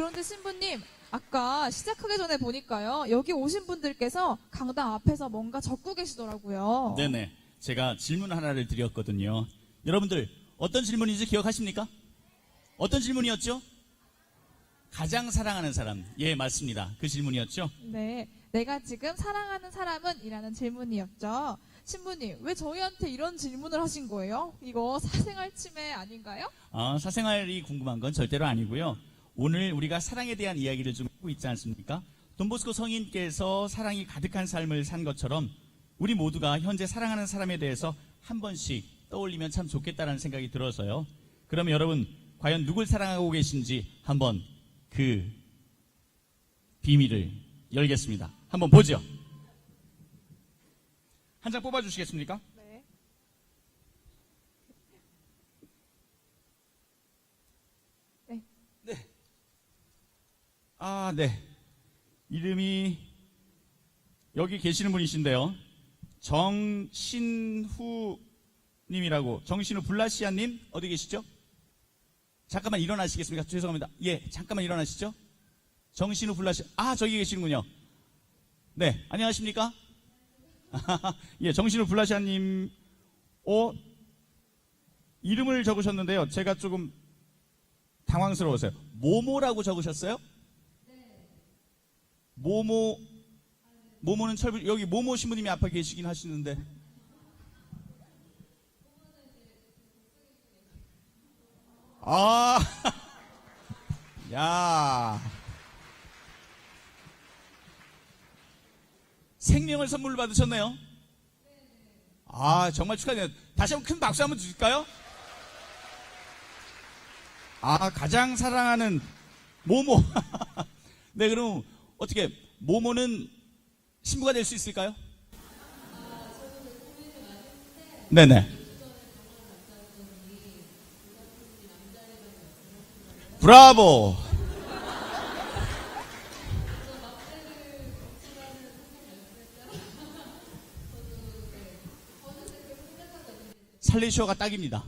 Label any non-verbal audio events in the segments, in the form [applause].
그런데 신부님, 아까 시작하기 전에 보니까요. 여기 오신 분들께서 강당 앞에서 뭔가 적고 계시더라고요. 네네. 제가 질문 하나를 드렸거든요. 여러분들, 어떤 질문인지 기억하십니까? 어떤 질문이었죠? 가장 사랑하는 사람. 예, 맞습니다. 그 질문이었죠? 네. 내가 지금 사랑하는 사람은? 이라는 질문이었죠. 신부님, 왜 저희한테 이런 질문을 하신 거예요? 이거 사생활 침해 아닌가요? 아, 사생활이 궁금한 건 절대로 아니고요. 오늘 우리가 사랑에 대한 이야기를 좀 하고 있지 않습니까? 돈보스코 성인께서 사랑이 가득한 삶을 산 것처럼 우리 모두가 현재 사랑하는 사람에 대해서 한 번씩 떠올리면 참 좋겠다는 생각이 들어서요. 그러면 여러분, 과연 누굴 사랑하고 계신지 한번 그 비밀을 열겠습니다. 한번 보죠. 한 장 뽑아주시겠습니까? 네. 아, 네. 이름이 여기 계시는 분이신데요. 정신후 님이라고 정신후 블라시아 님 어디 계시죠? 잠깐만 일어나시겠습니까? 죄송합니다. 예, 잠깐만 일어나시죠. 정신후 블라시아 아, 저기 계시는군요. 네, 안녕하십니까? [laughs] 예, 정신후 블라시아 님 어, 이름을 적으셨는데요. 제가 조금 당황스러워서요. 모모라고 적으셨어요? 모모 모모는 철부 여기 모모 신부님이 앞에 계시긴 하시는데 아, [laughs] 야, 생명을 선물 받으셨네요. 아, 정말 축하드려요. 다시 한번 큰 박수 한번 주실까요? 아, 가장 사랑하는 모모. [laughs] 네, 그럼 어떻게 모모는 신부가 될 수 있을까요? 네네. 브라보. 살리쇼가 딱입니다.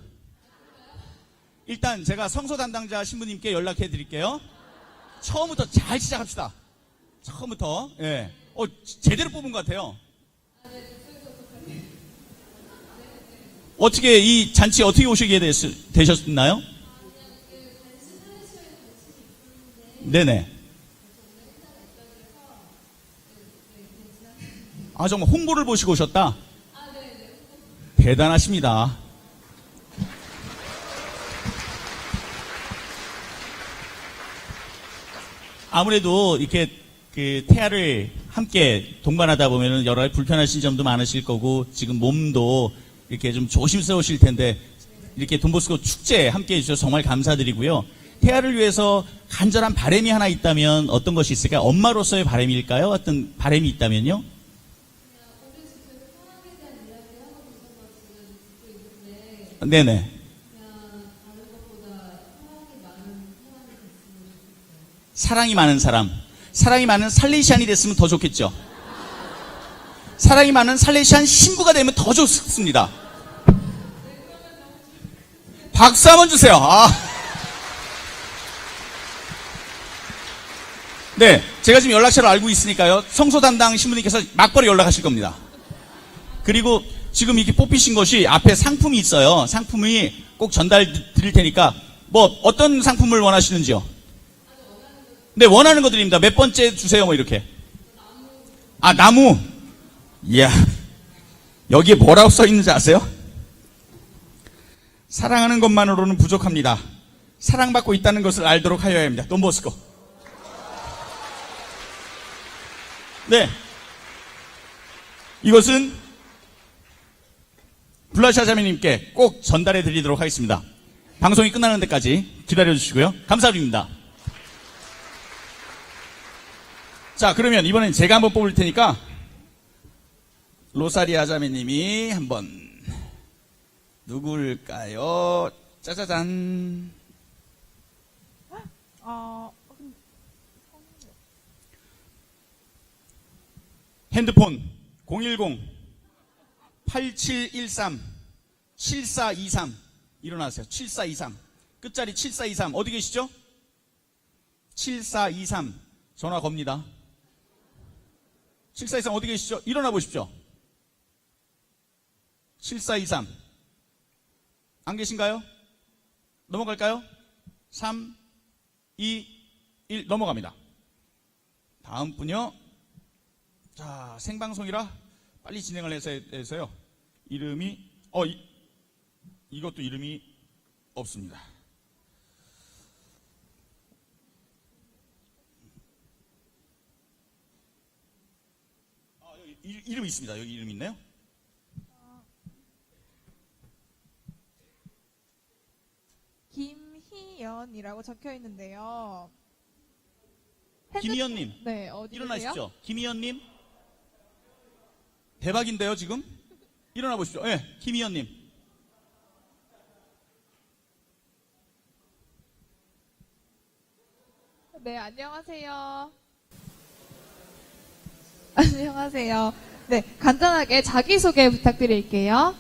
일단 제가 성소 담당자 신부님께 연락해 드릴게요. 처음부터 잘 시작합시다. 처음부터 예. 어 제대로 뽑은 것 같아요. 어떻게 이 잔치 어떻게 오시게 됐, 되셨나요? 네네. 아 정말 홍보를 보시고 오셨다. 대단하십니다. 아무래도 이렇게 그 태아를 함께 동반하다 보면은 여러 가지 불편하신 점도 많으실 거고 지금 몸도 이렇게 좀 조심스러우실 텐데 이렇게 돈보스코 축제 함께 해주셔서 정말 감사드리고요. 태아를 위해서 간절한 바람이 하나 있다면 어떤 것이 있을까요? 엄마로서의 바람일까요? 어떤 바람이 있다면요? 네네. 사랑이 많은 사람. 사랑이 많은 살레시안이 됐으면 더 좋겠죠. 사랑이 많은 살레시안 신부가 되면 더 좋습니다. 박수 한번 주세요. 아. 네, 제가 지금 연락처를 알고 있으니까요. 성소 담당 신부님께서 막바로 연락하실 겁니다. 그리고 지금 이렇게 뽑히신 것이 앞에 상품이 있어요. 상품이 꼭 전달 드릴 테니까 뭐 어떤 상품을 원하시는지요? 네, 원하는 거 드립니다. 몇 번째 주세요, 뭐 이렇게. 아, 나무. 이야. 여기에 뭐라고 써 있는지 아세요? 사랑하는 것만으로는 부족합니다. 사랑받고 있다는 것을 알도록 하여야 합니다. 돈보스코. 네. 이것은 블라샤 자매님께 꼭 전달해 드리도록 하겠습니다. 방송이 끝나는 데까지 기다려 주시고요. 감사드립니다. 자, 그러면 이번엔 제가 한번 뽑을 테니까 로사리아 자매님이 한번 누굴까요? 짜자잔. 어, 핸드폰 010 8713 7423 일어나세요. 7423 끝자리 7423 어디 계시죠? 7423 전화 겁니다. 7423 어디 계시죠? 일어나 보십시오. 7423. 안 계신가요? 넘어갈까요? 3, 2, 1 넘어갑니다. 다음 분요. 자, 생방송이라 빨리 진행을 해서, 해서요. 이름이, 어, 이, 이것도 이름이 없습니다. 아, 여기 이- 이름 있습니다. 여기 이름 있네요. 김희연이라고 적혀 있는데요. 김희연님. 네, 어디? 일어나십시오. 김희연님. 대박인데요, 지금? 일어나 보십시오. 예, 김희연님. 네, 안녕하세요. 안녕하세요. 네, 간단하게 자기소개 부탁드릴게요.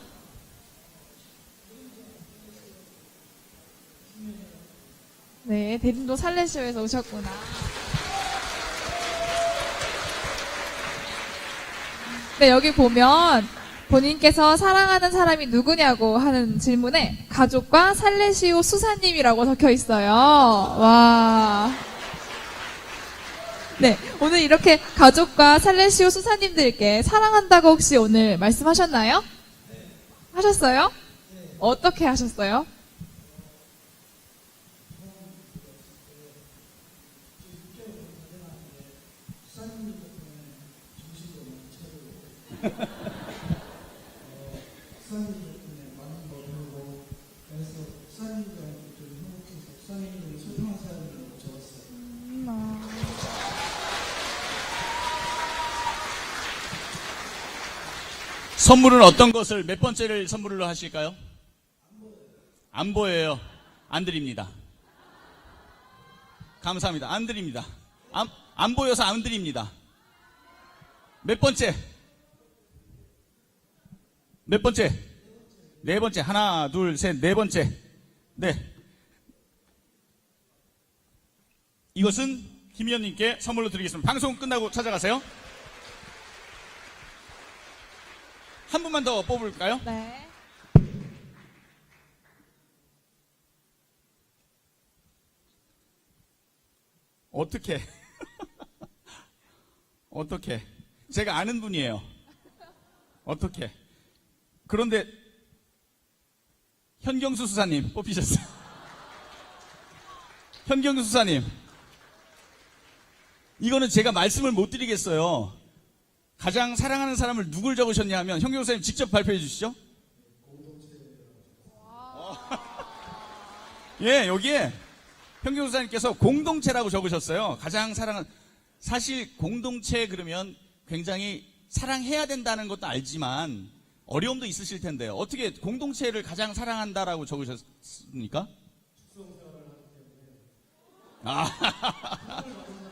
네, 대림도 살레쇼에서 오셨구나. 네, 여기 보면 본인께서 사랑하는 사람이 누구냐고 하는 질문에 가족과 살레시오 수사님이라고 적혀 있어요. 와. 네, 오늘 이렇게 가족과 살레시오 수사님들께 사랑한다고 혹시 오늘 말씀하셨나요? 하셨어요? 어떻게 하셨어요? [laughs] 선물은 어떤 것을 몇 번째를 선물로 하실까요? 안 보여요. 안 드립니다. 감사합니다. 안 드립니다. 안, 안 보여서 안 드립니다. 몇 번째? 몇 번째? 네 번째. 하나, 둘, 셋, 네 번째. 네. 이것은 김희연님께 선물로 드리겠습니다. 방송 끝나고 찾아가세요. 한 분만 더 뽑을까요? 네. 어떻게? [laughs] 어떻게? 제가 아는 분이에요. 어떻게? 그런데 현경수 수사님 뽑히셨어요. [laughs] 현경수 수사님. 이거는 제가 말씀을 못 드리겠어요. 가장 사랑하는 사람을 누굴 적으셨냐 하면 현경수 수사님 직접 발표해 주시죠. 어. 예, 여기에 현경 수사님께서 공동체라고 적으셨어요. 가장 사랑한 사실 공동체 그러면 굉장히 사랑해야 된다는 것도 알지만 어려움도 있으실 텐데요. 어떻게 공동체를 가장 사랑한다라고 적으셨습니까? 아, [laughs]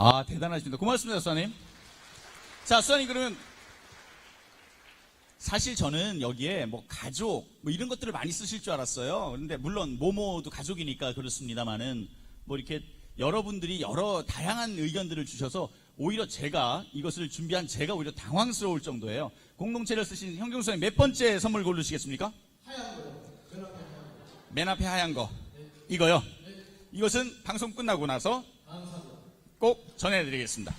아, 대단하십니다. 고맙습니다, 수사님. 자, 수사님, 그러면 사실 저는 여기에 뭐 가족, 뭐 이런 것들을 많이 쓰실 줄 알았어요. 그런데 물론 모모도 가족이니까 그렇습니다만은 뭐 이렇게 여러분들이 여러 다양한 의견들을 주셔서 오히려 제가 이것을 준비한 제가 오히려 당황스러울 정도예요. 공동체를 쓰신 현경수님 몇 번째 선물 고르시겠습니까? 맨 앞에 하얀 거. 이거요. 이것은 방송 끝나고 나서 꼭 전해드리겠습니다.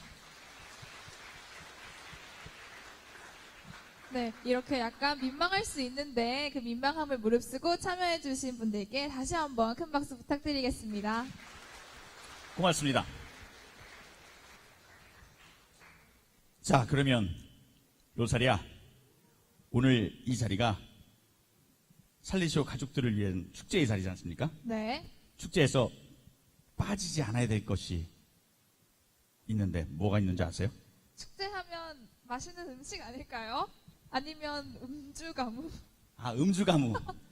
네, 이렇게 약간 민망할 수 있는데 그 민망함을 무릅쓰고 참여해주신 분들께 다시 한번 큰 박수 부탁드리겠습니다. 고맙습니다. 자, 그러면 로사리야, 오늘 이 자리가 살리시오 가족들을 위한 축제의 자리지 않습니까? 네. 축제에서 빠지지 않아야 될 것이 있는데 뭐가 있는지 아세요? 축제하면 맛있는 음식 아닐까요? 아니면 음주 가무? 아, 음주 가무. [laughs]